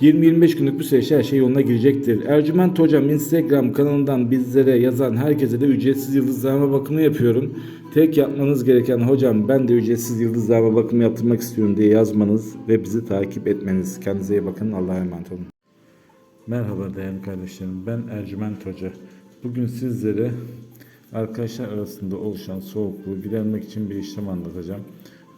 20-25 günlük bir süreçte her şey yoluna girecektir. Ercüment Hocam Instagram kanalından bizlere yazan herkese de ücretsiz yıldızlama bakımı yapıyorum. Tek yapmanız gereken hocam ben de ücretsiz yıldızlama bakımı yaptırmak istiyorum diye yazmanız ve bizi takip etmeniz. Kendinize iyi bakın. Allah'a emanet olun. Merhaba değerli kardeşlerim. Ben Ercüment Hoca. Bugün sizlere arkadaşlar arasında oluşan soğukluğu gidermek için bir işlem anlatacağım.